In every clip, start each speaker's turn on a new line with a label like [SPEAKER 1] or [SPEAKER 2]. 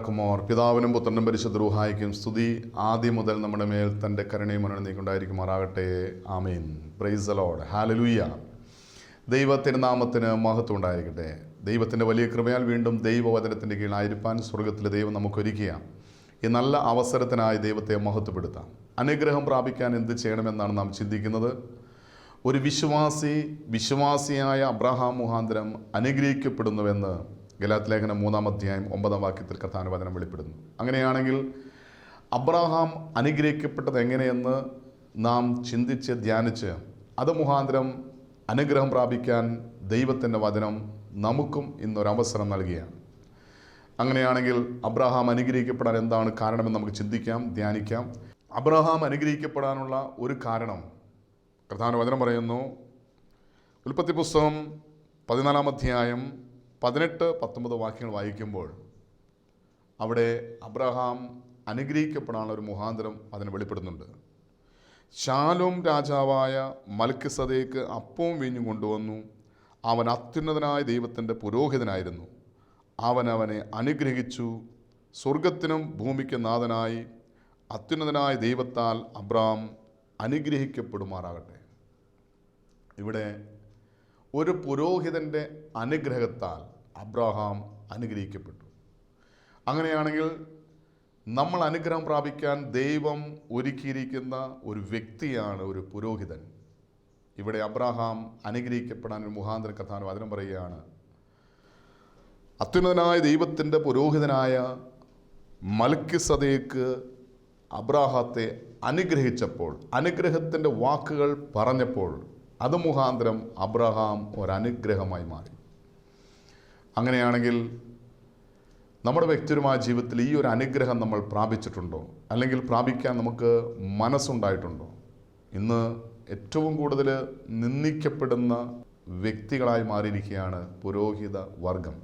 [SPEAKER 1] ബാറക്കുമോർ പിതാവിനും പുത്രനും പരിശുദ്ധ റൂഹായിക്കും സ്തുതി. ആദ്യം മുതൽ നമ്മുടെ മേൽ തന്റെ കരുണയും നീക്കുണ്ടായിരിക്കുമാറാകട്ടെ ആമീൻ. പ്രൈസ് അലോഡ് ഹാലലൂയ ദൈവ നാമത്തിന് മഹത്വം ഉണ്ടായിരിക്കട്ടെ. ദൈവത്തിന്റെ വലിയ കൃപയാൽ വീണ്ടും ദൈവവചനത്തിന്റെ കീഴായിരിക്കാൻ സ്വർഗത്തിലെ ദൈവം നമുക്കൊരുക്കുക ഈ നല്ല അവസരത്തിനായി ദൈവത്തെ മഹത്വപ്പെടുത്താം. അനുഗ്രഹം പ്രാപിക്കാൻ എന്ത് ചെയ്യണമെന്നാണ് നാം ചിന്തിക്കുന്നത്. ഒരു വിശ്വാസി വിശ്വാസിയായ അബ്രഹാം മുഹാന്തരം അനുഗ്രഹിക്കപ്പെടുന്നുവെന്ന് ഗലാത്ത് ലേഖനം മൂന്നാം അധ്യായം ഒമ്പതാം വാക്യത്തിൽ കഥാനുവചനം വെളിപ്പെടുന്നു. അങ്ങനെയാണെങ്കിൽ അബ്രഹാം അനുഗ്രഹിക്കപ്പെട്ടത് എങ്ങനെയെന്ന് നാം ചിന്തിച്ച് ധ്യാനിച്ച് അത് മുഖാന്തരം അനുഗ്രഹം പ്രാപിക്കാൻ ദൈവത്തിന്റെ വചനം നമുക്കും ഇന്നൊരവസരം നൽകുകയാണ് അങ്ങനെയാണെങ്കിൽ അബ്രഹാം അനുഗ്രഹിക്കപ്പെടാൻ എന്താണ് കാരണമെന്ന് നമുക്ക് ചിന്തിക്കാം ധ്യാനിക്കാം. അബ്രഹാം അനുഗ്രഹിക്കപ്പെടാനുള്ള ഒരു കാരണം പ്രധാന വചനം പറയുന്നു. ഉൽപ്പത്തി പുസ്തകം പതിനാലാം അധ്യായം പതിനെട്ട് പത്തൊമ്പത് വാക്യങ്ങൾ വായിക്കുമ്പോൾ അവിടെ അബ്രഹാം അനുഗ്രഹിക്കപ്പെടാനുള്ള ഒരു മുഖാന്തരം അതിന് വെളിപ്പെടുന്നുണ്ട്. ശാലോം രാജാവായ മൽക്കിസതയ്ക്ക് അപ്പവും വീഞ്ഞും കൊണ്ടുവന്നു. അവൻ അത്യുന്നതനായ ദൈവത്തിന്റെ പുരോഹിതനായിരുന്നു. അവൻ അവനെ അനുഗ്രഹിച്ചു. സ്വർഗത്തിനും ഭൂമിക്ക് നാഥനായി അത്യുന്നതനായ ദൈവത്താൽ അബ്രാം അനുഗ്രഹിക്കപ്പെടുമാറാകട്ടെ. ഇവിടെ ഒരു പുരോഹിതന്റെ അനുഗ്രഹത്താൽ അബ്രഹാം അനുഗ്രഹിക്കപ്പെട്ടു. അങ്ങനെയാണെങ്കിൽ നമ്മൾ അനുഗ്രഹം പ്രാപിക്കാൻ ദൈവം ഒരുക്കിയിരിക്കുന്ന ഒരു വ്യക്തിയാണ് ഒരു പുരോഹിതൻ. ഇവിടെ അബ്രഹാം അനുഗ്രഹിക്കപ്പെടാൻ ഒരു മുഖാന്തര കഥാനം പറയുകയാണ് അത്യുന്നതനായ ദൈവത്തിന്റെ പുരോഹിതനായ മൽക്കിസതേക്ക് അബ്രാഹത്തെ അനുഗ്രഹിച്ചപ്പോൾ അനുഗ്രഹത്തിന്റെ വാക്കുകൾ പറഞ്ഞപ്പോൾ അത് മുഖാന്തരം അബ്രഹാം ഒരനുഗ്രഹമായി മാറി. അങ്ങനെയാണെങ്കിൽ നമ്മുടെ വ്യക്തിപരമായ ജീവിതത്തിൽ ഈ ഒരു അനുഗ്രഹം നമ്മൾ പ്രാപിച്ചിട്ടുണ്ടോ? അല്ലെങ്കിൽ പ്രാപിക്കാൻ നമുക്ക് മനസ്സുണ്ടായിട്ടുണ്ടോ? ഇന്ന് ഏറ്റവും കൂടുതൽ നിന്ദിക്കപ്പെടുന്ന വ്യക്തികളായി മാറിയിരിക്കുകയാണ് പുരോഹിത വർഗം.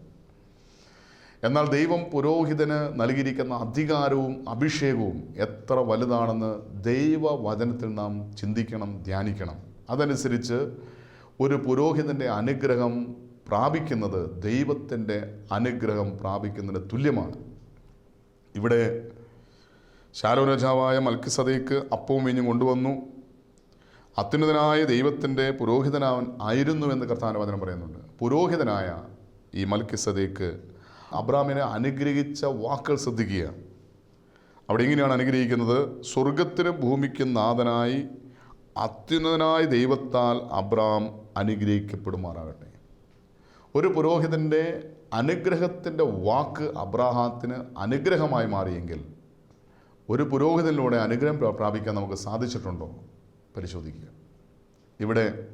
[SPEAKER 1] എന്നാൽ ദൈവം പുരോഹിതന് നൽകിയിരിക്കുന്ന അധികാരവും അഭിഷേകവും എത്ര വലുതാണെന്ന് ദൈവവചനത്തിൽ നാം ചിന്തിക്കണം ധ്യാനിക്കണം. അതനുസരിച്ച് ഒരു പുരോഹിതന്റെ അനുഗ്രഹം പ്രാപിക്കുന്നത് ദൈവത്തിന്റെ അനുഗ്രഹം പ്രാപിക്കുന്നതിന് തുല്യമാണ്. ഇവിടെ ശാരോ രാജാവായ മൽക്കിസതയ്ക്ക് അപ്പവും വീഞ്ഞും കൊണ്ടുവന്നു. അത്യുന്നതനായ ദൈവത്തിന്റെ പുരോഹിതനാവൻ ആയിരുന്നു എന്ന് കർത്താനുവാദനം പറയുന്നുണ്ട്. പുരോഹിതനായ ഈ മൽക്കിസതയ്ക്ക് അബ്രാമിനെ അനുഗ്രഹിച്ച വാക്കുകൾ ശ്രദ്ധിക്കുക. അവിടെ ഇങ്ങനെയാണ് അനുഗ്രഹിക്കുന്നത്? സ്വർഗത്തിനും ഭൂമിക്കും നാഥനായി അത്യുന്നതനായ ദൈവത്താൽ അബ്രാം അനുഗ്രഹിക്കപ്പെടുമാറാകട്ടെ. ഒരു പുരോഹിതന്റെ അനുഗ്രഹത്തിന്റെ വാക്ക് അബ്രാഹത്തിന് അനുഗ്രഹമായി മാറിയെങ്കിൽ ഒരു പുരോഹിതനിലൂടെ അനുഗ്രഹം പ്രാപിക്കാൻ നമുക്ക് സാധിച്ചിട്ടുണ്ടോ? പരിശോധിക്കുക. ഇവിടെ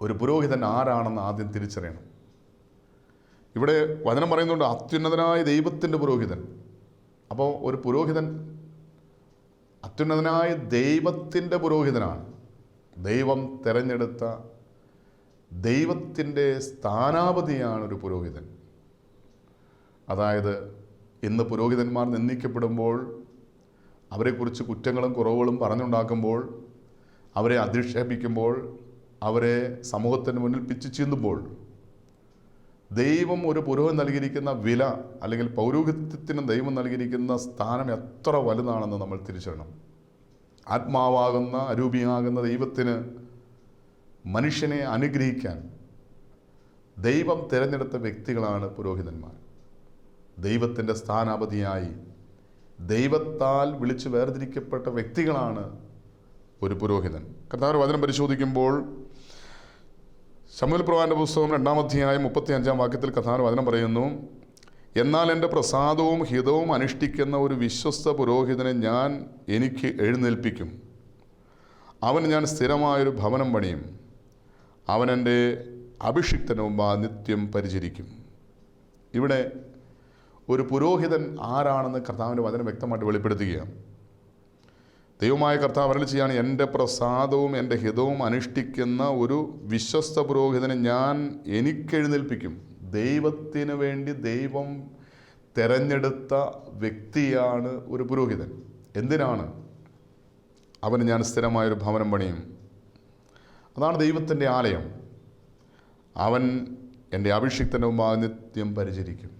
[SPEAKER 1] ഒരു പുരോഹിതൻ ആരാണെന്ന് ആദ്യം തിരിച്ചറിയണം. ഇവിടെ വചനം പറയുന്നുണ്ട് അത്യുന്നതനായ ദൈവത്തിന്റെ പുരോഹിതൻ. അപ്പോൾ ഒരു പുരോഹിതൻ അത്യുന്നതനായ ദൈവത്തിന്റെ പുരോഹിതനാണ്. ദൈവം തിരഞ്ഞെടുത്ത ദൈവത്തിന്റെ സ്ഥാനാപതിയാണ് ഒരു പുരോഹിതൻ. അതായത് ഇന്ന് പുരോഹിതന്മാർ നിന്ദിക്കപ്പെടുമ്പോൾ അവരെക്കുറിച്ച് കുറ്റങ്ങളും കുറവുകളും പറഞ്ഞുണ്ടാക്കുമ്പോൾ അവരെ അധിക്ഷേപിക്കുമ്പോൾ അവരെ സമൂഹത്തിന് മുന്നിൽ പിച്ചു ചീന്തുമ്പോൾ ദൈവം ഒരു പുരോഹിതൻ നൽകിയിരിക്കുന്ന വില അല്ലെങ്കിൽ പൗരോഹിത്യത്തിന് ദൈവം നൽകിയിരിക്കുന്ന സ്ഥാനം എത്ര വലുതാണെന്ന് നമ്മൾ തിരിച്ചറിയണം. ആത്മാവാകുന്ന അരൂപിയാകുന്ന ദൈവത്തിന് മനുഷ്യനെ അനുഗ്രഹിക്കാൻ ദൈവം തിരഞ്ഞെടുത്ത വ്യക്തികളാണ് പുരോഹിതന്മാർ. ദൈവത്തിന്റെ സ്ഥാനാപതിയായി ദൈവത്താൽ വിളിച്ചു വേർതിരിക്കപ്പെട്ട വ്യക്തികളാണ് ഒരു പുരോഹിതൻ. കർത്താവ് വചനം പരിശോധിക്കുമ്പോൾ ശമുൽ പ്രവാന്റെ പുസ്തകം രണ്ടാം അധ്യായം മുപ്പത്തി അഞ്ചാം വാക്യത്തിൽ കഥാന വചനം പറയുന്നു എന്നാൽ എന്റെ പ്രസാദവും ഹിതവും അനുഷ്ഠിക്കുന്ന ഒരു വിശ്വസ്ത പുരോഹിതനെ ഞാൻ എനിക്ക് എഴുന്നേൽപ്പിക്കും. അവന് ഞാൻ സ്ഥിരമായൊരു ഭവനം പണിയും. അവൻ എന്റെ അഭിഷിക്തനും നിത്യം പരിചരിക്കും. ഇവിടെ ഒരു പുരോഹിതൻ ആരാണെന്ന് കർത്താവിന്റെ വചനം വ്യക്തമായിട്ട് വെളിപ്പെടുത്തുകയാണ്. ദൈവമായ കർത്താവ് അരളി ചെയ്യാണ് എന്റെ പ്രസാദവും എന്റെ ഹിതവും അനുഷ്ഠിക്കുന്ന ഒരു വിശ്വസ്ത പുരോഹിതനെ ഞാൻ എനിക്കെഴുന്നേൽപ്പിക്കും. ദൈവത്തിന് വേണ്ടി ദൈവം തിരഞ്ഞെടുത്ത വ്യക്തിയാണ് ഒരു പുരോഹിതൻ. എന്തിനാണ്? അവന് ഞാൻ സ്ഥിരമായൊരു ഭവനം പണിയും. അതാണ് ദൈവത്തിന്റെ ആലയം. അവൻ എന്റെ അഭിഷിക്തന്റെ മുമ്പാകെ നിത്യം പരിചരിക്കും.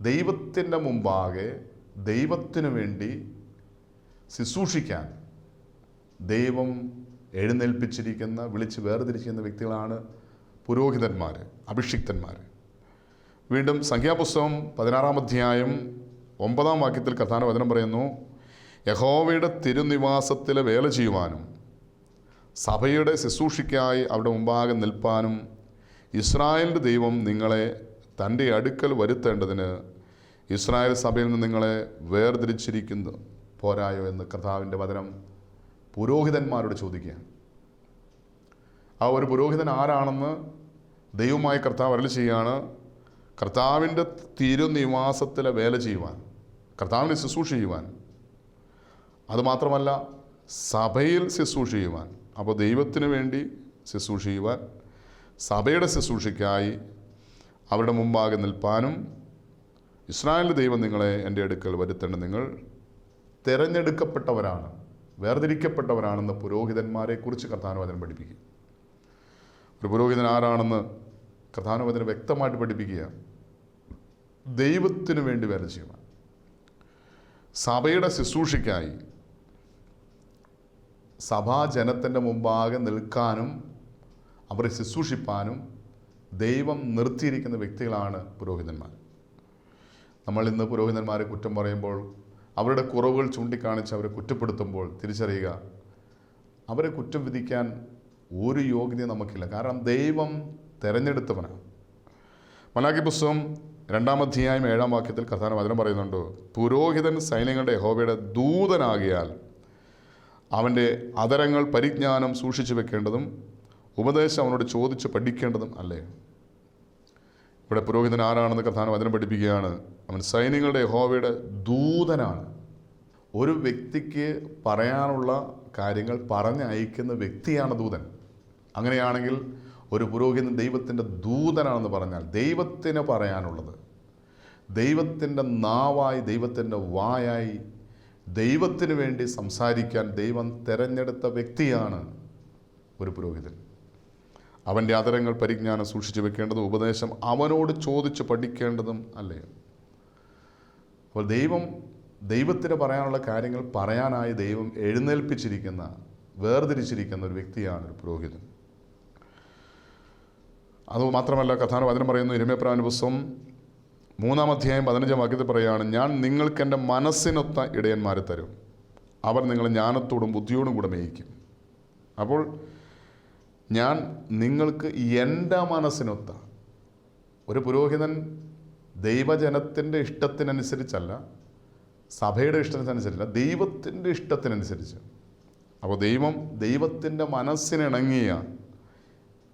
[SPEAKER 1] ദൈവത്തിന്റെ മുമ്പാകെ ദൈവത്തിനു വേണ്ടി ശുശ്രൂഷിക്കാൻ ദൈവം എഴുന്നേൽപ്പിച്ചിരിക്കുന്ന വിളിച്ച് വേർതിരിച്ചിരിക്കുന്ന വ്യക്തികളാണ് പുരോഹിതന്മാർ അഭിഷിക്തന്മാർ വീണ്ടും സംഖ്യാപുസ്തകം പതിനാറാം അധ്യായം ഒമ്പതാം വാക്യത്തിൽ കഥാന വചനം പറയുന്നു യഹോവയുടെ തിരുനിവാസത്തിൽ വേല ചെയ്യുവാനും സഭയുടെ ശുശ്രൂഷയ്ക്കായി അവിടെ മുമ്പാകെ നിൽപ്പാനും ഇസ്രായേലിന്റെ ദൈവം നിങ്ങളെ തന്റെ അടുക്കൽ വരുത്തേണ്ടതിന് ഇസ്രായേൽ സഭയിൽ നിന്ന് നിങ്ങളെ വേർതിരിച്ചിരിക്കുന്നു. പോരായോ എന്ന് കർത്താവിന്റെ വചനം പുരോഹിതന്മാരോട് ചോദിക്കുകയാണ്. ആ ഒരു പുരോഹിതൻ ആരാണെന്ന് ദൈവമായ കർത്താവ് അരളി ചെയ്യാണ് കർത്താവിന്റെ തിരുനിവാസത്തിലെ വേല ചെയ്യുവാൻ കർത്താവിനെ ശുശ്രൂഷ ചെയ്യുവാൻ അതുമാത്രമല്ല സഭയിൽ ശുശ്രൂഷ ചെയ്യുവാൻ അപ്പോൾ ദൈവത്തിന് വേണ്ടി ശുശ്രൂഷ ചെയ്യുവാൻ സഭയുടെ ശുശ്രൂഷയ്ക്കായി അവരുടെ മുമ്പാകെ നിൽപ്പാനും ഇസ്രായേലിന്റെ ദൈവം നിങ്ങളെ എന്റെ അടുക്കൽ വരുത്തേണ്ട നിങ്ങൾ തിരഞ്ഞെടുക്കപ്പെട്ടവരാണ് വേർതിരിക്കപ്പെട്ടവരാണെന്ന് പുരോഹിതന്മാരെക്കുറിച്ച് കർത്താനുവചനം പഠിപ്പിക്കുക. ഒരു പുരോഹിതൻ ആരാണെന്ന് കർത്താനുവചനം വ്യക്തമായിട്ട് പഠിപ്പിക്കുക. ദൈവത്തിനു വേണ്ടി വേല ചെയ്യുവാൻ സഭയുടെ ശുശ്രൂഷയ്ക്കായി സഭാജനത്തിന്റെ മുമ്പാകെ നിൽക്കാനും അവരെ ശുശ്രൂഷിപ്പാനും ദൈവം നിർത്തിയിരിക്കുന്ന വ്യക്തികളാണ് പുരോഹിതന്മാർ. നമ്മൾ ഇന്ന് പുരോഹിതന്മാരെ കുറ്റം പറയുമ്പോൾ അവരുടെ കുറവുകൾ ചൂണ്ടിക്കാണിച്ച് അവരെ കുറ്റപ്പെടുത്തുമ്പോൾ തിരിച്ചറിയുക അവരെ കുറ്റം വിധിക്കാൻ ഒരു യോഗ്യത നമുക്കില്ല. കാരണം ദൈവം തിരഞ്ഞെടുത്തവനാണ്. മലാഖി പുസ്തകം രണ്ടാം അധ്യായം ഏഴാം വാക്യത്തിൽ കഥാന വചനം പറയുന്നുണ്ട് പുരോഹിതൻ സൈന്യങ്ങളുടെ യഹോവയുടെ ദൂതനാകിയാൽ അവന്റെ അതരങ്ങൾ പരിജ്ഞാനം സൂക്ഷിച്ചു വെക്കേണ്ടതും ഉപദേശം അവനോട് ചോദിച്ച് പഠിക്കേണ്ടതും അല്ലേ? ഇവിടെ പുരോഹിതൻ ആരാണെന്ന് കഥാന വചനം പഠിപ്പിക്കുകയാണ്. അവൻ സൈന്യങ്ങളുടെ യഹോവയുടെ ദൂതനാണ്. ഒരു വ്യക്തിക്ക് പറയാനുള്ള കാര്യങ്ങൾ പറഞ്ഞയക്കുന്ന വ്യക്തിയാണ് ദൂതൻ. അങ്ങനെയാണെങ്കിൽ ഒരു പുരോഹിതൻ ദൈവത്തിന്റെ ദൂതനാണെന്ന് പറഞ്ഞാൽ ദൈവത്തിന് പറയാനുള്ളത് ദൈവത്തിന്റെ നാവായി ദൈവത്തിന്റെ വായായി ദൈവത്തിന് വേണ്ടി സംസാരിക്കാൻ ദൈവം തിരഞ്ഞെടുത്ത വ്യക്തിയാണ് ഒരു പുരോഹിതൻ. അവന്റെ അതരങ്ങൾ പരിജ്ഞാനം സൂക്ഷിച്ചു വെക്കേണ്ടതും ഉപദേശം അവനോട് ചോദിച്ച് പഠിക്കേണ്ടതും അല്ലേ? അപ്പോൾ ദൈവം ദൈവത്തിന് പറയാനുള്ള കാര്യങ്ങൾ പറയാനായി ദൈവം എഴുന്നേൽപ്പിച്ചിരിക്കുന്ന വേർതിരിച്ചിരിക്കുന്ന ഒരു വ്യക്തിയാണ് ഒരു പുരോഹിതൻ. അത് മാത്രമല്ല വചനം പറയുന്നു ഇരമേപ്രാവിന്റെ പുസ്തകം മൂന്നാം അധ്യായം പതിനഞ്ചാം വാക്യത്തിൽ പറയുകയാണ് ഞാൻ നിങ്ങൾക്ക് എന്റെ മനസ്സിനൊത്ത ഇടയന്മാരെ തരും. അവർ നിങ്ങളെ ജ്ഞാനത്തോടും ബുദ്ധിയോടും കൂടെ മേയിക്കും. അപ്പോൾ ഞാൻ നിങ്ങൾക്ക് എന്റെ മനസ്സിനൊത്ത ഒരു പുരോഹിതൻ ദൈവജനത്തിന്റെ ഇഷ്ടത്തിനനുസരിച്ചല്ല സഭയുടെ ഇഷ്ടത്തിനനുസരിച്ചല്ല ദൈവത്തിന്റെ ഇഷ്ടത്തിനനുസരിച്ച്. അപ്പോൾ ദൈവം ദൈവത്തിന്റെ മനസ്സിനിണങ്ങിയ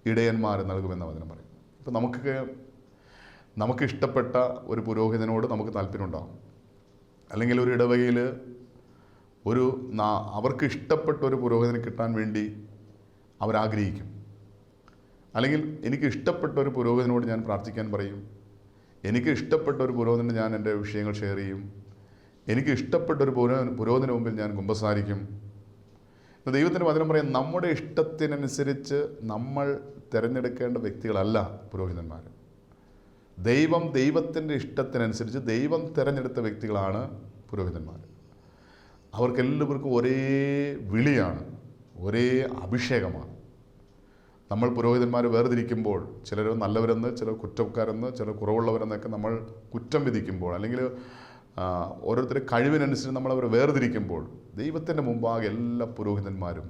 [SPEAKER 1] ഇടയന്മാർ നൽകുമെന്ന് വചനം പറയും ഇപ്പം നമുക്ക് നമുക്ക് ഇഷ്ടപ്പെട്ട ഒരു പുരോഹിതനോട് നമുക്ക് താല്പര്യമുണ്ടാകും അല്ലെങ്കിൽ ഒരു ഇടവകയിൽ ഒരു അവർക്ക് ഇഷ്ടപ്പെട്ട ഒരു പുരോഹിതനെ കിട്ടാൻ വേണ്ടി അവരാഗ്രഹിക്കും. അല്ലെങ്കിൽ എനിക്ക് ഇഷ്ടപ്പെട്ട ഒരു പുരോഹിതനോട് ഞാൻ പ്രാർത്ഥിക്കാൻ പറയും. എനിക്ക് ഇഷ്ടപ്പെട്ട ഒരു പുരോഹിതന് ഞാൻ എന്റെ വിഷയങ്ങൾ ഷെയർ ചെയ്യും. എനിക്ക് ഇഷ്ടപ്പെട്ട ഒരു പുരോ പുരോഹിതന് മുമ്പിൽ ഞാൻ കുമ്പസാരിക്കും. ദൈവത്തിന്റെ വചനം പറയും നമ്മുടെ ഇഷ്ടത്തിനനുസരിച്ച് നമ്മൾ തിരഞ്ഞെടുക്കേണ്ട വ്യക്തികളല്ല പുരോഹിതന്മാർ. ദൈവം ദൈവത്തിന്റെ ഇഷ്ടത്തിനനുസരിച്ച് ദൈവം തിരഞ്ഞെടുത്ത വ്യക്തികളാണ് പുരോഹിതന്മാർ. അവർക്കെല്ലാവർക്കും ഒരേ വിളിയാണ്. ഒരേ അഭിഷേകമാണ്. നമ്മൾ പുരോഹിതന്മാർ വേർതിരിക്കുമ്പോൾ ചിലർ നല്ലവരെന്ന് ചിലർ കുറ്റക്കാരെന്ന് ചിലർ കുറവുള്ളവരെന്നൊക്കെ നമ്മൾ കുറ്റം വിധിക്കുമ്പോൾ അല്ലെങ്കിൽ ഓരോരുത്തരുടെ കഴിവിനനുസരിച്ച് നമ്മൾ വേർതിരിക്കുമ്പോൾ ദൈവത്തിന്റെ മുമ്പാകെ എല്ലാ പുരോഹിതന്മാരും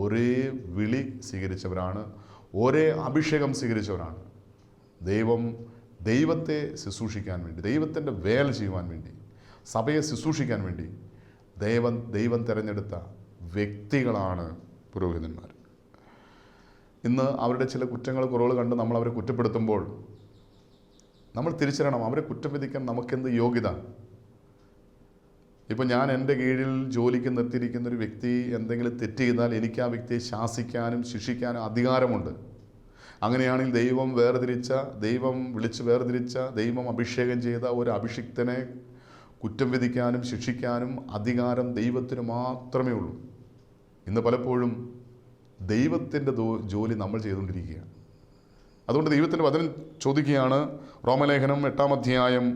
[SPEAKER 1] ഒരേ വിളി സ്വീകരിച്ചവരാണ് ഒരേ അഭിഷേകം സ്വീകരിച്ചവരാണ്. ദൈവം ദൈവത്തെ ശുശ്രൂഷിക്കാൻ വേണ്ടി ദൈവത്തിന്റെ വേല ചെയ്യുവാൻ വേണ്ടി സഭയെ ശുശ്രൂഷിക്കാൻ വേണ്ടി ദൈവം ദൈവം തിരഞ്ഞെടുത്ത വ്യക്തികളാണ് പുരോഹിതന്മാർ. ഇന്ന് അവരുടെ ചില കുറ്റങ്ങൾ കുറവുകൾ കണ്ട് നമ്മൾ അവരെ കുറ്റപ്പെടുത്തുമ്പോൾ നമ്മൾ തിരിച്ചറിയണം അവരെ കുറ്റം വിധിക്കാൻ നമുക്കെന്ത് യോഗ്യത? ഇപ്പോൾ ഞാൻ എന്റെ കീഴിൽ ജോലിക്ക് നിർത്തിയിരിക്കുന്ന ഒരു വ്യക്തി എന്തെങ്കിലും തെറ്റ് ചെയ്താൽ എനിക്ക് ആ വ്യക്തിയെ ശാസിക്കാനും ശിക്ഷിക്കാനും അധികാരമുണ്ട്. അങ്ങനെയാണെങ്കിൽ ദൈവം വേർതിരിച്ച ദൈവം വിളിച്ച് വേർതിരിച്ച ദൈവം അഭിഷേകം ചെയ്ത ഒരു അഭിഷിക്തനെ കുറ്റം വിധിക്കാനും ശിക്ഷിക്കാനും അധികാരം ദൈവത്തിന് മാത്രമേ ഉള്ളൂ. ഇന്ന് പലപ്പോഴും ദൈവത്തിന്റെ ജോലി നമ്മൾ ചെയ്തുകൊണ്ടിരിക്കുകയാണ്. അതുകൊണ്ട് ദൈവത്തിന്റെ വചനം ചോദിക്കുകയാണ് റോമലേഖനം എട്ടാം അധ്യായം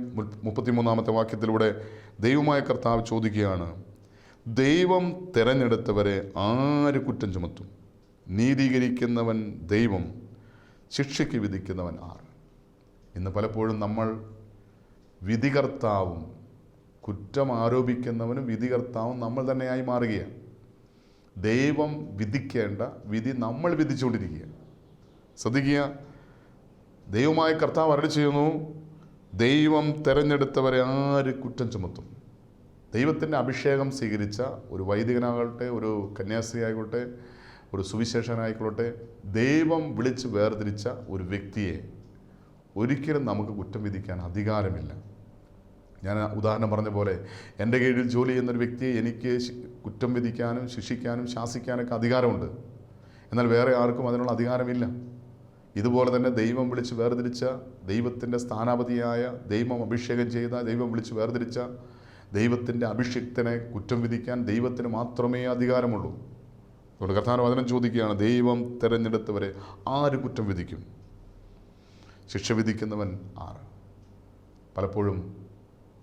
[SPEAKER 1] മുപ്പത്തിമൂന്നാമത്തെ വാക്യത്തിലൂടെ ദൈവമായ കർത്താവ് ചോദിക്കുകയാണ് ദൈവം തിരഞ്ഞെടുത്തവരെ ആര് കുറ്റം ചുമത്തും? നീതീകരിക്കുന്നവൻ ദൈവം ശിക്ഷയ്ക്ക് വിധിക്കുന്നവൻ ആർ? ഇന്ന് പലപ്പോഴും നമ്മൾ വിധികർത്താവും കുറ്റം ആരോപിക്കുന്നവനും വിധികർത്താവും നമ്മൾ തന്നെയായി മാറുകയാണ്. ദൈവം വിധിക്കേണ്ട വിധി നമ്മൾ വിധിച്ചുകൊണ്ടിരിക്കുകയാണ്. ശ്രദ്ധിക്കുക ദൈവമായ കർത്താവ് അരളി ചെയ്യുന്നു ദൈവം തിരഞ്ഞെടുത്തവരെ ആര് കുറ്റം ചുമത്തും? ദൈവത്തിന്റെ അഭിഷേകം സ്വീകരിച്ച ഒരു വൈദികനാകട്ടെ ഒരു കന്യാസ്ത്രീ ആയിക്കോട്ടെ ഒരു സുവിശേഷനായിക്കോട്ടെ ദൈവം വിളിച്ച് വേർതിരിച്ച ഒരു വ്യക്തിയെ ഒരിക്കലും നമുക്ക് കുറ്റം വിധിക്കാൻ അധികാരമില്ല. ഞാൻ ഉദാഹരണം പറഞ്ഞ പോലെ എന്റെ കീഴിൽ ജോലി ചെയ്യുന്നൊരു വ്യക്തിയെ എനിക്ക് കുറ്റം വിധിക്കാനും ശിക്ഷിക്കാനും ശാസിക്കാനൊക്കെ അധികാരമുണ്ട്. എന്നാൽ വേറെ ആർക്കും അതിനുള്ള അധികാരമില്ല. ഇതുപോലെ തന്നെ ദൈവം വിളിച്ച് വേർതിരിച്ച ദൈവത്തിന്റെ സ്ഥാനാപതിയായ ദൈവം അഭിഷേകം ചെയ്ത ദൈവം വിളിച്ച് വേർതിരിച്ച ദൈവത്തിന്റെ അഭിഷിക്തനെ കുറ്റം വിധിക്കാൻ ദൈവത്തിന് മാത്രമേ അധികാരമുള്ളൂ. അതുകൊണ്ട് കർത്താവ് വചനം ചോദിക്കുകയാണ് ദൈവം തിരഞ്ഞെടുത്തവരെ ആര് കുറ്റം വിധിക്കും? ശിക്ഷ വിധിക്കുന്നവൻ ആറ് പലപ്പോഴും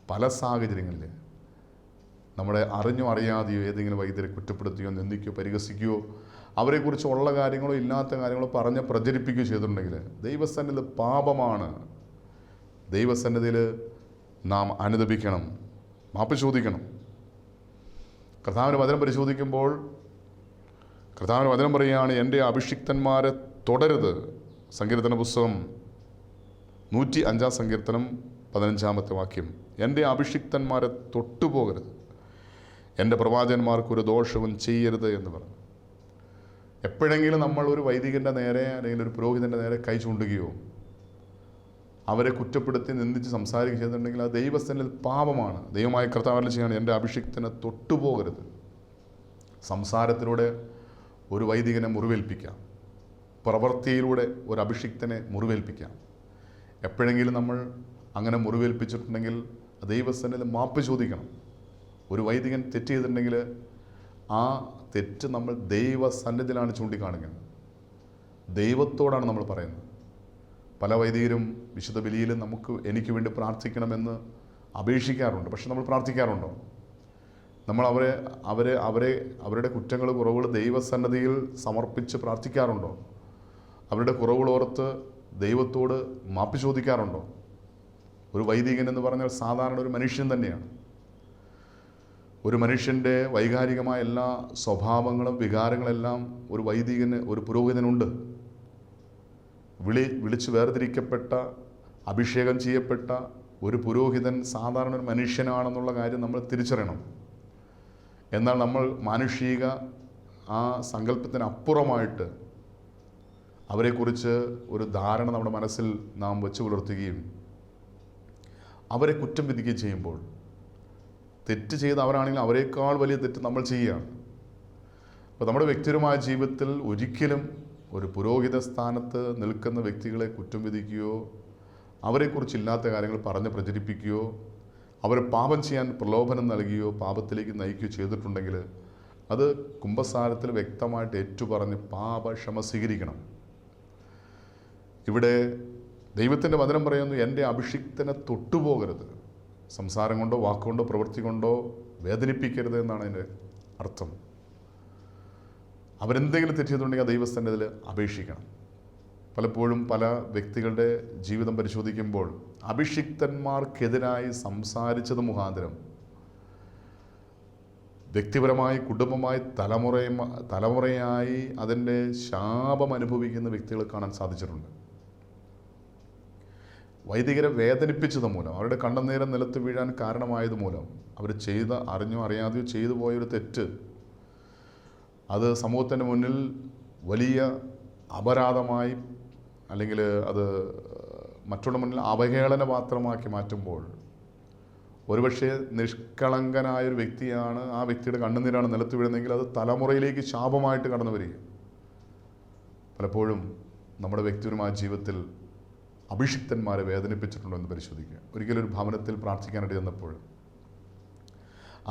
[SPEAKER 1] പല സാഹചര്യങ്ങളിൽ നമ്മളെ അറിഞ്ഞോ അറിയാതെയോ ഏതെങ്കിലും വൈദ്യരെ കുറ്റപ്പെടുത്തുകയോ നിന്ദിക്കുകയോ പരിഹസിക്കുകയോ അവരെക്കുറിച്ച് ഉള്ള കാര്യങ്ങളോ ഇല്ലാത്ത കാര്യങ്ങളോ പറഞ്ഞ് പ്രചരിപ്പിക്കുകയോ ചെയ്തിട്ടുണ്ടെങ്കിൽ ദൈവസന്നിധി പാപമാണ്. ദൈവസന്നിധിയിൽ നാം അനുദപിക്കണം മാപ്പ് ചോദിക്കണം. കർത്താവിന്റെ വചനം പരിശോധിക്കുമ്പോൾ കർത്താവിന്റെ വചനം പറയുകയാണ് എന്റെ അഭിഷിക്തന്മാരെ തുടരുത് സങ്കീർത്തന പുസ്തകം നൂറ്റി അഞ്ചാം സങ്കീർത്തനം പതിനഞ്ചാമത്തെ വാക്യം. എന്റെ അഭിഷിക്തന്മാരെ തൊട്ടുപോകരുത്. എന്റെ പ്രവാചകന്മാർക്കൊരു ദോഷവും ചെയ്യരുത് എന്ന് പറഞ്ഞു. എപ്പോഴെങ്കിലും നമ്മൾ ഒരു വൈദികന്റെ നേരെ അല്ലെങ്കിൽ ഒരു പുരോഹിതന്റെ നേരെ കൈ ചൂണ്ടുകയോ അവരെ കുറ്റപ്പെടുത്തി നിന്ദിച്ച് സംസാരിക്കുക ചെയ്തിട്ടുണ്ടെങ്കിൽ ആ ദൈവസ്ഥനിൽ പാപമാണ്. ദൈവമായ കർത്താവിൽ ചെയ്യാണ് എന്റെ അഭിഷിക്തനെ തൊട്ടുപോകരുത്. സംസാരത്തിലൂടെ ഒരു വൈദികനെ മുറിവേൽപ്പിക്കാം. പ്രവൃത്തിയിലൂടെ ഒരു അഭിഷിക്തനെ മുറിവേൽപ്പിക്കാം. എപ്പോഴെങ്കിലും നമ്മൾ അങ്ങനെ മുറിവേൽപ്പിച്ചിട്ടുണ്ടെങ്കിൽ ദൈവസ്ഥനിൽ മാപ്പ് ചോദിക്കണം. ഒരു വൈദികൻ തെറ്റ് ചെയ്തിട്ടുണ്ടെങ്കിൽ ആ തെറ്റ് നമ്മൾ ദൈവസന്നിധിയിലാണ് ചൂണ്ടിക്കാണിക്കുന്നത് ദൈവത്തോടാണ് നമ്മൾ പറയുന്നത്. പല വൈദികരും വിശുദ്ധ ബലിയിൽ നമുക്ക് എനിക്ക് വേണ്ടി പ്രാർത്ഥിക്കണമെന്ന് അപേക്ഷിക്കാറുണ്ട്. പക്ഷെ നമ്മൾ പ്രാർത്ഥിക്കാറുണ്ടോ? നമ്മൾ അവരെ അവരെ അവരെ അവരുടെ കുറ്റങ്ങൾ കുറവുകൾ ദൈവസന്നദ്ധിയിൽ സമർപ്പിച്ച് പ്രാർത്ഥിക്കാറുണ്ടോ? അവരുടെ കുറവുകൾ ഓർത്ത് ദൈവത്തോട് മാപ്പ് ചോദിക്കാറുണ്ടോ? ഒരു വൈദികൻ എന്ന് പറഞ്ഞാൽ സാധാരണ ഒരു മനുഷ്യൻ തന്നെയാണ്. ഒരു മനുഷ്യന്റെ വൈകാരികമായ എല്ലാ സ്വഭാവങ്ങളും വികാരങ്ങളെല്ലാം ഒരു വൈദികന് ഒരു പുരോഹിതനുണ്ട്. വിളി വിളിച്ചു വേർതിരിക്കപ്പെട്ട അഭിഷേകം ചെയ്യപ്പെട്ട ഒരു പുരോഹിതൻ സാധാരണ ഒരു മനുഷ്യനാണെന്നുള്ള കാര്യം നമ്മൾ തിരിച്ചറിയണം. എന്നാൽ നമ്മൾ മാനുഷിക ആ സങ്കല്പത്തിന് അപ്പുറമായിട്ട് അവരെക്കുറിച്ച് ഒരു ധാരണ നമ്മുടെ മനസ്സിൽ നാം വെച്ച് പുലർത്തുകയും അവരെ കുറ്റം വിധിക്കുകയും ചെയ്യുമ്പോൾ തെറ്റ് ചെയ്ത് അവരാണെങ്കിൽ അവരെക്കാൾ വലിയ തെറ്റ് നമ്മൾ ചെയ്യുകയാണ്. അപ്പോൾ നമ്മുടെ വ്യക്തിപരമായ ജീവിതത്തിൽ ഒരിക്കലും ഒരു പുരോഹിത സ്ഥാനത്ത് നിൽക്കുന്ന വ്യക്തികളെ കുറ്റം വിധിക്കുകയോ അവരെക്കുറിച്ച് ഇല്ലാത്ത കാര്യങ്ങൾ പറഞ്ഞ് പ്രചരിപ്പിക്കുകയോ അവരെ പാപം ചെയ്യാൻ പ്രലോഭനം നൽകുകയോ പാപത്തിലേക്ക് നയിക്കുകയോ ചെയ്തിട്ടുണ്ടെങ്കിൽ അത് കുംഭസാരത്തിൽ വ്യക്തമായിട്ട് ഏറ്റുപറഞ്ഞ് പാപക്ഷമ സ്വീകരിക്കണം. ഇവിടെ ദൈവത്തിന്റെ വചനം പറയുന്നു എന്റെ അഭിഷിക്തനെ തൊട്ടുപോകരുത്. സംസാരം കൊണ്ടോ വാക്കുകൊണ്ടോ പ്രവൃത്തി കൊണ്ടോ വേദനിപ്പിക്കരുത് എന്നാണ് അതിന്റെ അർത്ഥം. അവരെന്തെങ്കിലും തെറ്റ് ചെയ്തിട്ടുണ്ടെങ്കിൽ ആ ഇതിൽ അപേക്ഷിക്കണം. പലപ്പോഴും പല വ്യക്തികളുടെ ജീവിതം പരിശോധിക്കുമ്പോൾ അഭിഷിക്തന്മാർക്കെതിരായി സംസാരിച്ചത് മുഖാന്തരം വ്യക്തിപരമായി കുടുംബമായി തലമുറയും തലമുറയായി അതിന്റെ ശാപം അനുഭവിക്കുന്ന വ്യക്തികളെ കാണാൻ സാധിച്ചിട്ടുണ്ട്. വൈദികരെ വേദനിപ്പിച്ചത് മൂലം അവരുടെ കണ്ണുനീരം നിലത്ത് വീഴാൻ കാരണമായത് മൂലം അവർ ചെയ്ത അറിഞ്ഞോ അറിയാതെയോ ചെയ്തു പോയൊരു തെറ്റ്. അത് സമൂഹത്തിന്റെ മുന്നിൽ വലിയ അപരാധമായി അല്ലെങ്കിൽ അത് മറ്റുള്ള മുന്നിൽ അവഹേളന പാത്രമാക്കി മാറ്റുമ്പോൾ ഒരുപക്ഷെ നിഷ്കളങ്കനായ ഒരു വ്യക്തിയാണ് ആ വ്യക്തിയുടെ കണ്ണുനീരാണ് നിലത്ത് വീഴുന്നതെങ്കിൽ അത് തലമുറയിലേക്ക് ശാപമായിട്ട് കടന്നു വരിക പലപ്പോഴും നമ്മുടെ വ്യക്തിപരമായ ജീവിതത്തിൽ അഭിഷിക്തന്മാരെ വേദനിപ്പിച്ചിട്ടുണ്ടോ എന്ന് പരിശോധിക്കുക. ഒരിക്കലും ഒരു ഭവനത്തിൽ പ്രാർത്ഥിക്കാനായിട്ട് ചെന്നപ്പോൾ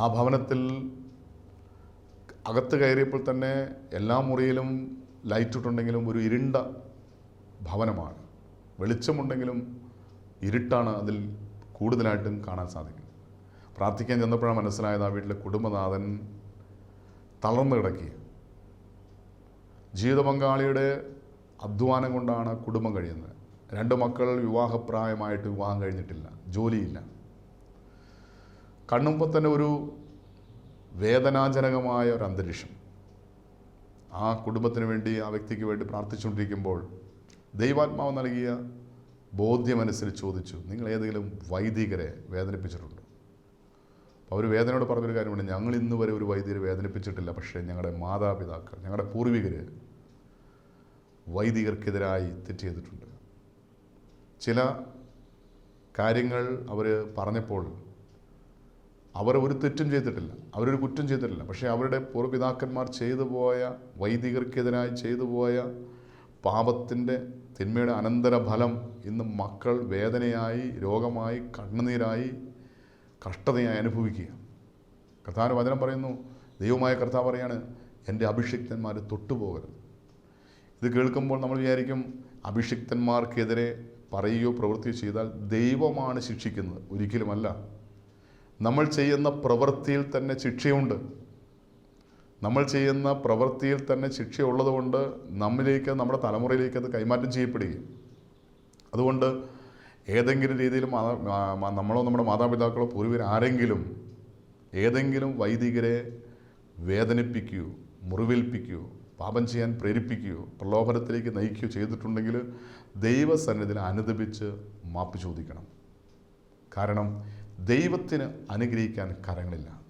[SPEAKER 1] ആ ഭവനത്തിൽ അകത്ത് കയറിയപ്പോൾ തന്നെ എല്ലാ മുറിയിലും ലൈറ്റ് ഇട്ടുണ്ടെങ്കിലും ഒരു ഇരുണ്ട ഭവനമാണ്. വെളിച്ചമുണ്ടെങ്കിലും ഇരുട്ടാണ് അതിൽ കൂടുതലായിട്ടും കാണാൻ സാധിക്കുന്നത്. പ്രാർത്ഥിക്കാൻ ചെന്നപ്പോഴാണ് മനസ്സിലായത് ആ വീട്ടിലെ കുടുംബനാഥൻ തളർന്നു കിടക്കുക ജീവിത പങ്കാളിയുടെ അധ്വാനം കൊണ്ടാണ് കുടുംബം കഴിയുന്നത്. രണ്ട് മക്കൾ വിവാഹപ്രായമായിട്ട് വിവാഹം കഴിഞ്ഞിട്ടില്ല ജോലിയില്ല. കണ്ണുമ്പോൾ തന്നെ ഒരു വേദനാജനകമായ ഒരു അന്തരീക്ഷം. ആ കുടുംബത്തിന് വേണ്ടി ആ വ്യക്തിക്ക് വേണ്ടി പ്രാർത്ഥിച്ചുകൊണ്ടിരിക്കുമ്പോൾ ദൈവാത്മാവ് നൽകിയ ബോധ്യമനുസരിച്ച് ചോദിച്ചു നിങ്ങൾ ഏതെങ്കിലും വൈദികരെ വേദനിപ്പിച്ചിട്ടുണ്ടോ? അവർ വേദനയോട് പറഞ്ഞൊരു കാര്യമാണ് ഞങ്ങൾ ഇന്ന് വരെ ഒരു വൈദികരെ വേദനിപ്പിച്ചിട്ടില്ല പക്ഷേ ഞങ്ങളുടെ മാതാപിതാക്കൾ ഞങ്ങളുടെ പൂർവികർ വൈദികർക്കെതിരായി തെറ്റ് ചെയ്തിട്ടുണ്ട്. ചില കാര്യങ്ങൾ അവർ പറഞ്ഞപ്പോൾ അവർ ഒരു തെറ്റും ചെയ്തിട്ടില്ല. അവരൊരു കുറ്റം ചെയ്തിട്ടില്ല. പക്ഷേ അവരുടെ പൂർവപിതാക്കന്മാർ ചെയ്തു പോയ വൈദികർക്കെതിരായി ചെയ്തു പോയ പാപത്തിന്റെ തിന്മയുടെ അനന്തരഫലം ഇന്ന് മക്കൾ വേദനയായി രോഗമായി കണ്ണുനീരായി കഷ്ടതയായി അനുഭവിക്കുക. കർത്താവിന് വചനം പറയുന്നു ദൈവമായ കർത്താവ് പറയാണ് എന്റെ അഭിഷിക്തന്മാർ തൊട്ടുപോകരുത്. ഇത് കേൾക്കുമ്പോൾ നമ്മൾ വിചാരിക്കും അഭിഷിക്തന്മാർക്കെതിരെ പറയുകയോ പ്രവൃത്തിയോ ചെയ്താൽ ദൈവമാണ് ശിക്ഷിക്കുന്നത്. ഒരിക്കലുമല്ല. നമ്മൾ ചെയ്യുന്ന പ്രവൃത്തിയിൽ തന്നെ ശിക്ഷയുണ്ട്. നമ്മൾ ചെയ്യുന്ന പ്രവൃത്തിയിൽ തന്നെ ശിക്ഷയുള്ളതുകൊണ്ട് നമ്മിലേക്ക് നമ്മുടെ തലമുറയിലേക്ക് അത് കൈമാറ്റം ചെയ്യപ്പെടുകയും. അതുകൊണ്ട് ഏതെങ്കിലും രീതിയിൽ നമ്മളോ നമ്മുടെ മാതാപിതാക്കളോ പൂർവികർ ആരെങ്കിലും ഏതെങ്കിലും വൈദികരെ വേദനിപ്പിക്കുകയോ മുറിവേൽപ്പിക്കുകയോ പാപം ചെയ്യാൻ പ്രേരിപ്പിക്കുകയോ പ്രലോഭനത്തിലേക്ക് നയിക്കുകയോ ചെയ്തിട്ടുണ്ടെങ്കിൽ ദൈവസന്നിധിയിൽ അനുദപിച്ച് മാപ്പ് ചോദിക്കണം. കാരണം ദൈവത്തിന് അനുഗ്രഹിക്കാൻ കരങ്ങളില്ല.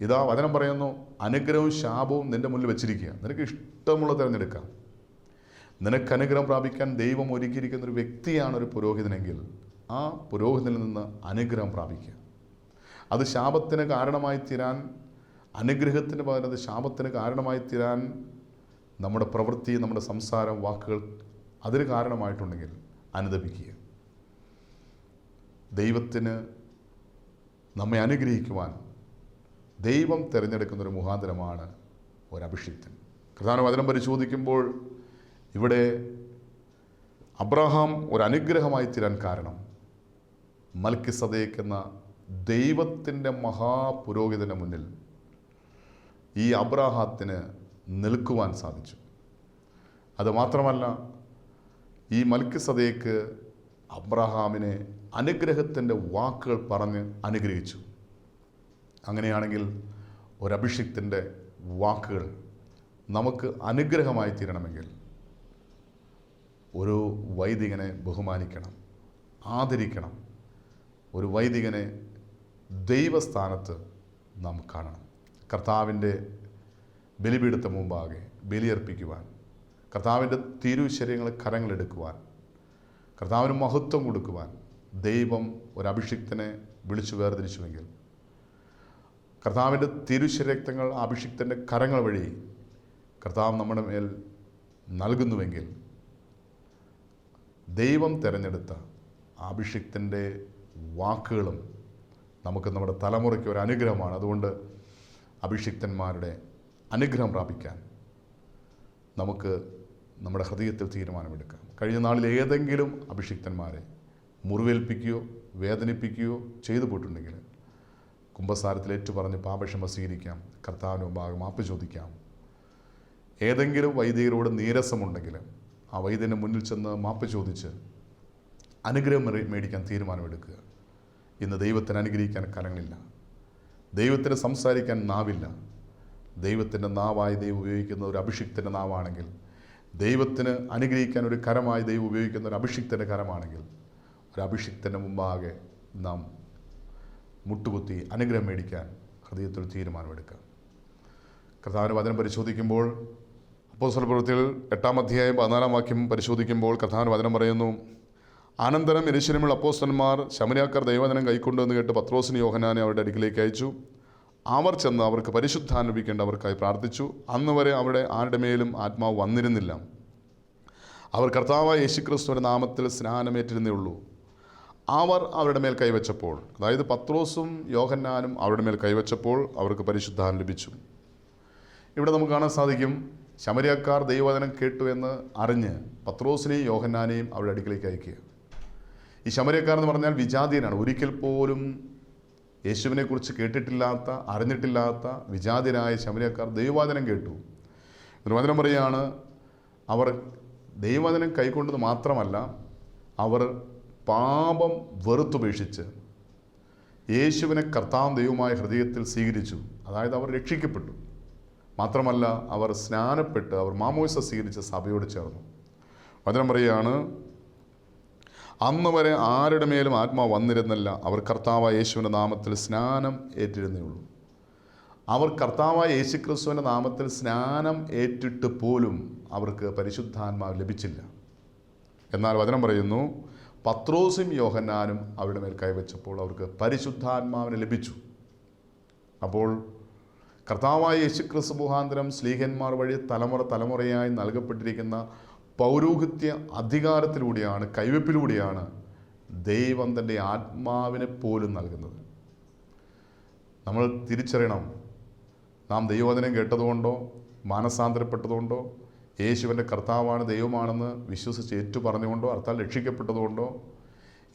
[SPEAKER 1] ഇതാ വചനം പറയുന്നു അനുഗ്രഹവും ശാപവും നിന്റെ മുന്നിൽ വെച്ചിരിക്കുക നിനക്ക് ഇഷ്ടമുള്ള തിരഞ്ഞെടുക്കാം. നിനക്ക് അനുഗ്രഹം പ്രാപിക്കാൻ ദൈവം ഒരുക്കിയിരിക്കുന്ന ഒരു വ്യക്തിയാണ് ഒരു പുരോഹിതനെങ്കിൽ ആ പുരോഹിതനിൽ നിന്ന് അനുഗ്രഹം പ്രാപിക്കുക. അത് ശാപത്തിന് കാരണമായി തീരാൻ അനുഗ്രഹത്തിന് പകരം അത് ശാപത്തിന് കാരണമായി തീരാൻ നമ്മുടെ പ്രവൃത്തി നമ്മുടെ സംസാരം വാക്കുകൾ അതിന് കാരണമായിട്ടുണ്ടെങ്കിൽ അനുദപിക്കുക. ദൈവത്തിന് നമ്മെ അനുഗ്രഹിക്കുവാൻ ദൈവം തിരഞ്ഞെടുക്കുന്ന ഒരു മുഖാന്തരമാണ് ഒരഭിഷിക്തൻ. പ്രധാന വചനം പരിശോധിക്കുമ്പോൾ ഇവിടെ അബ്രഹാം ഒരു അനുഗ്രഹമായി തീരാൻ കാരണം മൽക്കിസദേക്ക് എന്ന ദൈവത്തിന്റെ മഹാപുരോഹിതന്റെ മുന്നിൽ ഈ അബ്രാഹത്തിന് നിൽക്കുവാൻ സാധിച്ചു. അതുമാത്രമല്ല ഈ മൽക്കിസദേക്ക് അബ്രഹാമിനെ അനുഗ്രഹത്തിന്റെ വാക്കുകൾ പറഞ്ഞ് അനുഗ്രഹിച്ചു. അങ്ങനെയാണെങ്കിൽ ഒരഭിഷിക്തന്റെ വാക്കുകൾ നമുക്ക് അനുഗ്രഹമായി തീരണമെങ്കിൽ ഒരു വൈദികനെ ബഹുമാനിക്കണം ആദരിക്കണം. ഒരു വൈദികനെ ദൈവസ്ഥാനത്ത് നാം കാണണം. കർത്താവിന്റെ ബലിപീഠത്തിന് മുമ്പാകെ ബലിയർപ്പിക്കുവാൻ കർത്താവിന്റെ തിരുശരീരങ്ങൾ കരങ്ങളെടുക്കുവാൻ കർത്താവിന് മഹത്വം കൊടുക്കുവാൻ ദൈവം ഒരു അഭിഷിക്തനെ വിളിച്ചു വേർതിരിച്ചുവെങ്കിൽ കർത്താവിന്റെ തിരുശരക്തങ്ങൾ അഭിഷിക്തന്റെ കരങ്ങൾ വഴി കർത്താവ് നമ്മുടെ മേൽ നൽകുന്നുവെങ്കിൽ ദൈവം തിരഞ്ഞെടുത്ത അഭിഷിക്തന്റെ വാക്കുകളും നമുക്ക് നമ്മുടെ തലമുറയ്ക്ക് ഒരു അനുഗ്രഹമാണ്. അതുകൊണ്ട് അഭിഷിക്തന്മാരുടെ അനുഗ്രഹം പ്രാപിക്കാൻ നമുക്ക് നമ്മുടെ ഹൃദയത്തിൽ തീരുമാനമെടുക്കാം. കഴിഞ്ഞ നാളിൽ ഏതെങ്കിലും അഭിഷിക്തന്മാരെ മുറിവേൽപ്പിക്കുകയോ വേദനിപ്പിക്കുകയോ ചെയ്തു പോയിട്ടുണ്ടെങ്കിൽ കുംഭസാരത്തിൽ ഏറ്റുപറഞ്ഞ് പാപക്ഷമ സ്വീകരിക്കാം കർത്താവിന് മുമ്പാകെ മാപ്പ് ചോദിക്കാം. ഏതെങ്കിലും വൈദികരോട് നീരസമുണ്ടെങ്കിൽ ആ വൈദ്യന്റെ മുന്നിൽ ചെന്ന് മാപ്പ് ചോദിച്ച് അനുഗ്രഹം മേടിക്കാൻ തീരുമാനമെടുക്കുക. ഇന്ന് ദൈവത്തിന് അനുഗ്രഹിക്കാൻ കലങ്ങളില്ല ദൈവത്തിന് സംസാരിക്കാൻ നാവില്ല. ദൈവത്തിന്റെ നാവായി ദൈവം ഉപയോഗിക്കുന്ന ഒരു അഭിഷിക്തന്റെ നാവാണെങ്കിൽ ദൈവത്തിന് അനുഗ്രഹിക്കാൻ ഒരു കരമായി ദൈവം ഉപയോഗിക്കുന്ന ഒരു അഭിഷിക്തന്റെ കരമാണെങ്കിൽ ഒരു അഭിഷിക്തന്റെ മുമ്പാകെ നാം മുട്ടുകുത്തി അനുഗ്രഹം മേടിക്കാൻ ഹൃദയത്തിൽ തീരുമാനമെടുക്കാം. കർത്താവിന്റെ വചനം പരിശോധിക്കുമ്പോൾ അപ്പോസ്തല പ്രവൃത്തികൾ എട്ടാം അധ്യായം പതിനാലാം വാക്യം പരിശോധിക്കുമ്പോൾ കർത്താവിന്റെ വചനം പറയുന്നു അനന്തരം എരിശിലമുള്ള അപ്പോസ്തന്മാർ ശമനാക്കർ ദൈവവചനം കൈക്കൊണ്ടുവന്ന് കേട്ട് പത്രോസിന് യോഹനാനെ അവരുടെ അടുക്കിലേക്ക് അയച്ചു. അവർ ചെന്ന് അവർക്ക് പരിശുദ്ധാനുഭവിക്കേണ്ട അവർക്കായി പ്രാർത്ഥിച്ചു. അന്ന് വരെ അവിടെ ആരുടെ മേലും ആത്മാവ് വന്നിരുന്നില്ല. അവർ കർത്താവായ യേശുക്രിസ്തുവിന്റെ നാമത്തിൽ സ്നാനമേറ്റിരുന്നേ ഉള്ളൂ. അവർ അവരുടെ മേൽ കൈവച്ചപ്പോൾ അതായത് പത്രോസും യോഹന്നാനും അവരുടെ മേൽ കൈവച്ചപ്പോൾ അവർക്ക് പരിശുദ്ധാനം ലഭിച്ചു ഇവിടെ നമുക്ക് കാണാൻ സാധിക്കും ശമരിയക്കാർ ദൈവവചനം കേട്ടു എന്ന് അറിഞ്ഞ് പത്രോസിനെയും യോഹന്നാനെയും അവരുടെ അടുക്കളേക്ക് അയക്കുക. ഈ ശമരിയക്കാർ എന്ന് പറഞ്ഞാൽ വിജാതീയനാണ്. ഒരിക്കൽ പോലും യേശുവിനെക്കുറിച്ച് കേട്ടിട്ടില്ലാത്ത അറിഞ്ഞിട്ടില്ലാത്ത വിജാതിരായ ശമരിയക്കാർ ദൈവവാദനം കേട്ടു. നിർവചനം പറയുകയാണ് അവർ ദൈവവചനം കൈക്കൊണ്ടത് മാത്രമല്ല അവർ പാപം വെറുത്തുപേക്ഷിച്ച് യേശുവിനെ കർത്താവ് ദൈവമായ ഹൃദയത്തിൽ സ്വീകരിച്ചു. അതായത് അവർ രക്ഷിക്കപ്പെട്ടു. മാത്രമല്ല അവർ സ്നാനപ്പെട്ട് അവർ മാമോയിസ സ്വീകരിച്ച് സഭയോട് ചേർന്നു. വചനം പറയുകയാണ് അന്ന് വരെ ആരുടെ മേലും ആത്മാവ് വന്നിരുന്നില്ല. അവർ കർത്താവായ യേശുവിന്റെ നാമത്തിൽ സ്നാനം ഏറ്റിരുന്നേ ഉള്ളൂ. അവർ കർത്താവായ യേശുക്രിസ്തുവിന്റെ നാമത്തിൽ സ്നാനം ഏറ്റിട്ട് പോലും അവർക്ക് പരിശുദ്ധാത്മാവ് ലഭിച്ചില്ല. എന്നാൽ വചനം പറയുന്നു പത്രോസും യോഹന്നാനും അവരുടെ മേൽ കൈവച്ചപ്പോൾ അവർക്ക് പരിശുദ്ധാത്മാവിനെ ലഭിച്ചു. അപ്പോൾ കർത്താവായ യേശുക്രിസ്തു മുഖാന്തരം സ്ലീഹന്മാർ വഴി തലമുറ തലമുറയായി നൽകപ്പെട്ടിരിക്കുന്ന പൗരോഹിത്യ അധികാരത്തിലൂടെയാണ് കൈവെപ്പിലൂടെയാണ് ദൈവം തന്റെ ആത്മാവിനെ പോലും നൽകുന്നത്. നമ്മൾ തിരിച്ചറിയണം നാം ദൈവവചനം കേട്ടതുകൊണ്ടോ മാനസാന്തരപ്പെട്ടതുകൊണ്ടോ യേശുവിന്റെ കർത്താവാണ് ദൈവമാണെന്ന് വിശ്വസിച്ച് ഏറ്റു പറഞ്ഞുകൊണ്ടോ അർത്ഥാൽ രക്ഷിക്കപ്പെട്ടതുകൊണ്ടോ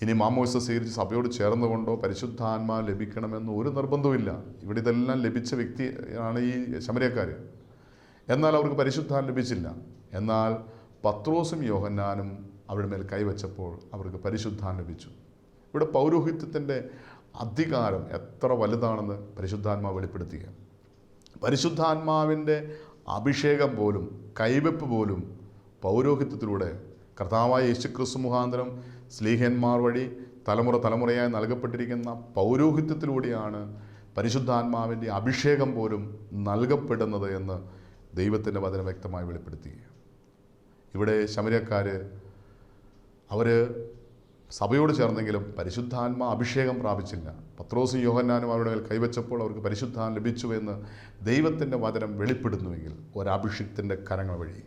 [SPEAKER 1] ഇനി മാമോസ സ്വീകരിച്ച് സഭയോട് ചേർന്നുകൊണ്ടോ പരിശുദ്ധാത്മാ ലഭിക്കണമെന്ന് ഒരു നിർബന്ധവുമില്ല. ഇവിടെ ഇതെല്ലാം ലഭിച്ച വ്യക്തിയാണ് ഈ ശമരിയക്കാർ എന്നാൽ അവർക്ക് പരിശുദ്ധാൻ ലഭിച്ചില്ല. എന്നാൽ പത്രോസും യോഹന്നാനും അവരുടെ മേൽ കൈവച്ചപ്പോൾ അവർക്ക് പരിശുദ്ധാൻ ലഭിച്ചു. ഇവിടെ പൗരോഹിത്യത്തിന്റെ അധികാരം എത്ര വലുതാണെന്ന് പരിശുദ്ധാത്മാവ് വെളിപ്പെടുത്തുക പരിശുദ്ധാത്മാവിന്റെ അഭിഷേകം പോലും കൈവെപ്പ് പോലും പൗരോഹിത്യത്തിലൂടെ കർത്താവായ യേശുക്രിസ്തു മുഖാന്തരം സ്ലീഹന്മാർ വഴി തലമുറ തലമുറയായി നൽകപ്പെട്ടിരിക്കുന്ന പൗരോഹിത്യത്തിലൂടെയാണ് പരിശുദ്ധാത്മാവിന്റെ അഭിഷേകം പോലും നൽകപ്പെടുന്നത് എന്ന് ദൈവത്തിന്റെ വചനം വ്യക്തമായി വെളിപ്പെടുത്തി ഇവിടെ ശമരക്കാർ അവർ സഭയോട് ചേർന്നെങ്കിലും പരിശുദ്ധാത്മ അഭിഷേകം പ്രാപിച്ചില്ല. പത്രോസും യോഹന്നാനും അവരുടെ മേൽ കൈവച്ചപ്പോൾ അവർക്ക് പരിശുദ്ധാൻ ലഭിച്ചു എന്ന് ദൈവത്തിന്റെ വചനം വെളിപ്പെടുന്നുവെങ്കിൽ ഒരഭിഷിക്തിന്റെ കരങ്ങൾ വഴി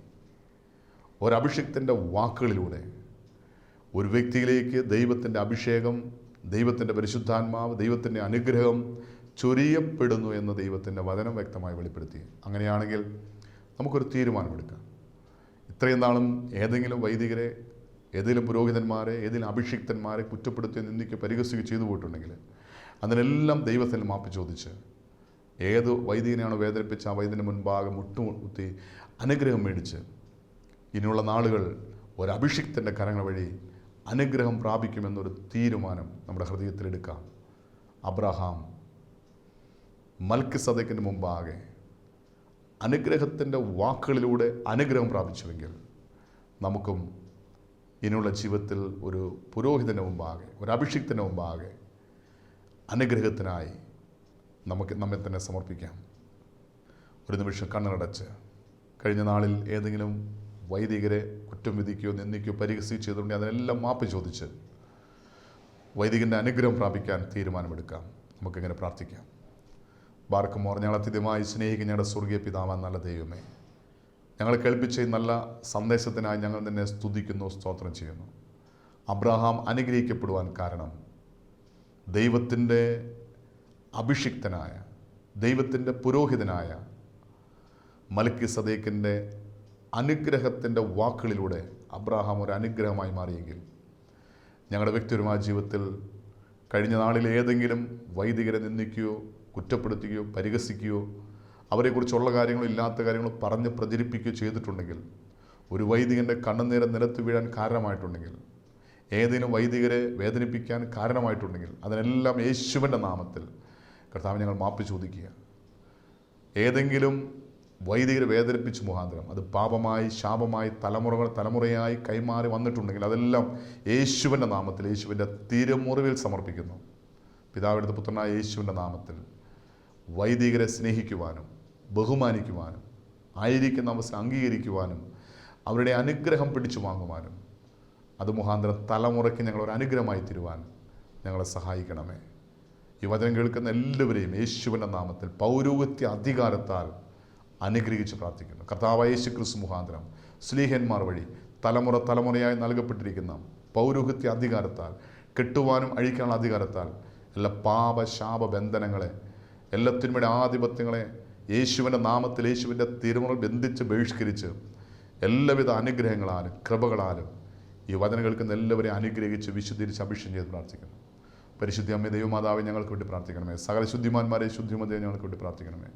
[SPEAKER 1] ഒരഭിഷിക്തിന്റെ വാക്കുകളിലൂടെ ഒരു വ്യക്തിയിലേക്ക് ദൈവത്തിന്റെ അഭിഷേകം ദൈവത്തിന്റെ പരിശുദ്ധാത്മാവ് ദൈവത്തിന്റെ അനുഗ്രഹം ചൊരിയപ്പെടുന്നു എന്ന് ദൈവത്തിന്റെ വചനം വ്യക്തമായി വെളിപ്പെടുത്തി. അങ്ങനെയാണെങ്കിൽ നമുക്കൊരു തീരുമാനമെടുക്കാം. ഇത്രയും നാളും ഏതെങ്കിലും വൈദികരെ ഏതെങ്കിലും പുരോഹിതന്മാരെ ഏതെങ്കിലും അഭിഷിക്തന്മാരെ കുറ്റപ്പെടുത്തി നിന്ദിക്ക് പരിഹസിക്കുക ചെയ്തു പോയിട്ടുണ്ടെങ്കിൽ അതിനെല്ലാം ദൈവത്തിൽ മാപ്പ് ചോദിച്ച് ഏത് വൈദികനെയാണോ വേദനിപ്പിച്ച് ആ വൈദ്യന് മുൻപാകെ മുട്ടുമുത്തി അനുഗ്രഹം മേടിച്ച് ഇനിയുള്ള നാളുകൾ ഒരഭിഷിക്തന്റെ കരങ്ങൾ വഴി അനുഗ്രഹം പ്രാപിക്കുമെന്നൊരു തീരുമാനം നമ്മുടെ ഹൃദയത്തിലെടുക്കാം. അബ്രഹാം മൽക്ക് സദക്കിന് മുമ്പാകെ അനുഗ്രഹത്തിന്റെ വാക്കുകളിലൂടെ അനുഗ്രഹം പ്രാപിച്ചുവെങ്കിൽ നമുക്കും ഇനിയുള്ള ജീവിതത്തിൽ ഒരു പുരോഹിതന് മുമ്പാകെ ഒരു അഭിഷിക്തന് മുമ്പാകെ അനുഗ്രഹത്തിനായി നമുക്ക് നമ്മെ തന്നെ സമർപ്പിക്കാം. ഒരു നിമിഷം കണ്ണടച്ച് കഴിഞ്ഞ നാളിൽ ഏതെങ്കിലും വൈദികരെ കുറ്റം വിധിക്കുകയോ നിന്ദിക്കുകയോ പരിഹസിക്കുകയോ ചെയ്തിട്ടുണ്ടെങ്കിൽ അതിനെല്ലാം മാപ്പ് ചോദിച്ച് വൈദികന്റെ അനുഗ്രഹം പ്രാപിക്കാൻ തീരുമാനമെടുക്കാം. നമുക്കിങ്ങനെ പ്രാർത്ഥിക്കാം. ബാർക്കുമോർ ഞങ്ങൾ അത്യധികമായി സ്നേഹിക്കുന്ന ഞങ്ങളുടെ സ്വർഗീയ പിതാവ് നല്ല ദൈവമേ. ഞങ്ങൾ കേൾപ്പിച്ച ഈ നല്ല സന്ദേശത്തിനായി ഞങ്ങൾ നിന്നെ സ്തുതിക്കുന്നു സ്തോത്രം ചെയ്യുന്നു. അബ്രഹാം അനുഗ്രഹിക്കപ്പെടുവാൻ കാരണം ദൈവത്തിന്റെ അഭിഷിക്തനായ ദൈവത്തിന്റെ പുരോഹിതനായ മലക്കി സദേക്കിന്റെ അനുഗ്രഹത്തിന്റെ വാക്കുകളിലൂടെ അബ്രഹാം ഒരു അനുഗ്രഹമായി മാറിയെങ്കിൽ ഞങ്ങളുടെ വ്യക്തിപരമായ ജീവിതത്തിൽ കഴിഞ്ഞ നാളിൽ ഏതെങ്കിലും വൈദികരെ നിന്ദിക്കുകയോ കുറ്റപ്പെടുത്തുകയോ പരിഹസിക്കുകയോ അവരെക്കുറിച്ചുള്ള കാര്യങ്ങളോ ഇല്ലാത്ത കാര്യങ്ങളോ പറഞ്ഞ് പ്രചരിപ്പിക്കുകയോ ചെയ്തിട്ടുണ്ടെങ്കിൽ ഒരു വൈദികന്റെ കണ്ണുനീരം നിലത്ത് വീഴാൻ കാരണമായിട്ടുണ്ടെങ്കിൽ ഏതെങ്കിലും വൈദികരെ വേദനിപ്പിക്കാൻ കാരണമായിട്ടുണ്ടെങ്കിൽ അതിനെല്ലാം യേശുവിന്റെ നാമത്തിൽ കർത്താവ് ഞങ്ങൾ മാപ്പ് ചോദിക്കുക. ഏതെങ്കിലും വൈദികരെ വേദനിപ്പിച്ച് മുഖാന്തരം അത് പാപമായി ശാപമായി തലമുറകൾ തലമുറയായി കൈമാറി വന്നിട്ടുണ്ടെങ്കിൽ അതെല്ലാം യേശുവിന്റെ നാമത്തിൽ യേശുവിന്റെ തിരുമുറിവിൽ സമർപ്പിക്കുന്നു. പിതാവിടുത്തെ പുത്രനായ യേശുവിന്റെ നാമത്തിൽ വൈദികരെ സ്നേഹിക്കുവാനും ബഹുമാനിക്കുവാനും ആയിരിക്കുന്ന അവസ്ഥ അംഗീകരിക്കുവാനും അവരുടെ അനുഗ്രഹം പിടിച്ചു വാങ്ങുവാനും അത് മുഖാന്തരം തലമുറയ്ക്ക് ഞങ്ങളൊരു അനുഗ്രഹമായി തരുവാൻ ഞങ്ങളെ സഹായിക്കണമേ. ഈ വചനം കേൾക്കുന്ന എല്ലാവരെയും യേശുവിന്റെ നാമത്തിൽ പൗരോഗത്യ അധികാരത്താൽ അനുഗ്രഹിച്ച് പ്രാർത്ഥിക്കുന്നു. കർത്താവ് യേശു ക്രിസ്തു മുഖാന്തരം സ്ലീഹന്മാർ വഴി തലമുറ തലമുറയായി നൽകപ്പെട്ടിരിക്കുന്ന പൗരോഹിത്യ അധികാരത്താൽ കെട്ടുവാനും അഴിക്കാനുള്ള അധികാരത്താൽ എല്ലാ പാപ ശാപ ബന്ധനങ്ങളെ എല്ലാ തിന്മയുടെ ആധിപത്യങ്ങളെ യേശുവിന്റെ നാമത്തിൽ യേശുവിന്റെ തിരുമുറ ബന്ധിച്ച് ബഹിഷ്കരിച്ച് എല്ലാവിധ അനുഗ്രഹങ്ങളാലും കൃപകളാലും ഈ വചനം കേൾക്കുന്ന എല്ലാവരെയും അനുഗ്രഹിച്ച് വിശുദ്ധീകരിച്ച് അഭിഷേകം ചെയ്ത് പ്രാർത്ഥിക്കുന്നു. പരിശുദ്ധി അമ്മ ദൈവമാതാവെ ഞങ്ങൾക്ക് വേണ്ടി പ്രാർത്ഥിക്കണമേ. സകല ശുദ്ധിമാന്മാരെ ശുദ്ധിമതയെ ഞങ്ങൾക്ക് വേണ്ടി പ്രാർത്ഥിക്കണമേ.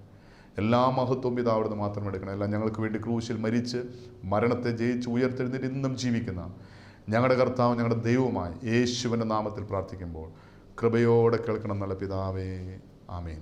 [SPEAKER 1] എല്ലാ മഹത്വം ഇത് അവിടുന്ന് മാത്രം എടുക്കണം. എല്ലാം ഞങ്ങൾക്ക് വേണ്ടി ക്രൂശിൽ മരിച്ച് മരണത്തെ ജയിച്ച് ഉയർത്തെഴുന്നേറ്റ് ഇന്നും ജീവിക്കുന്ന ഞങ്ങളുടെ കർത്താവ് ഞങ്ങളുടെ ദൈവമായി യേശുവിന്റെ നാമത്തിൽ പ്രാർത്ഥിക്കുമ്പോൾ കൃപയോടെ കേൾക്കണം എന്നുള്ള പിതാവേ. ആമീൻ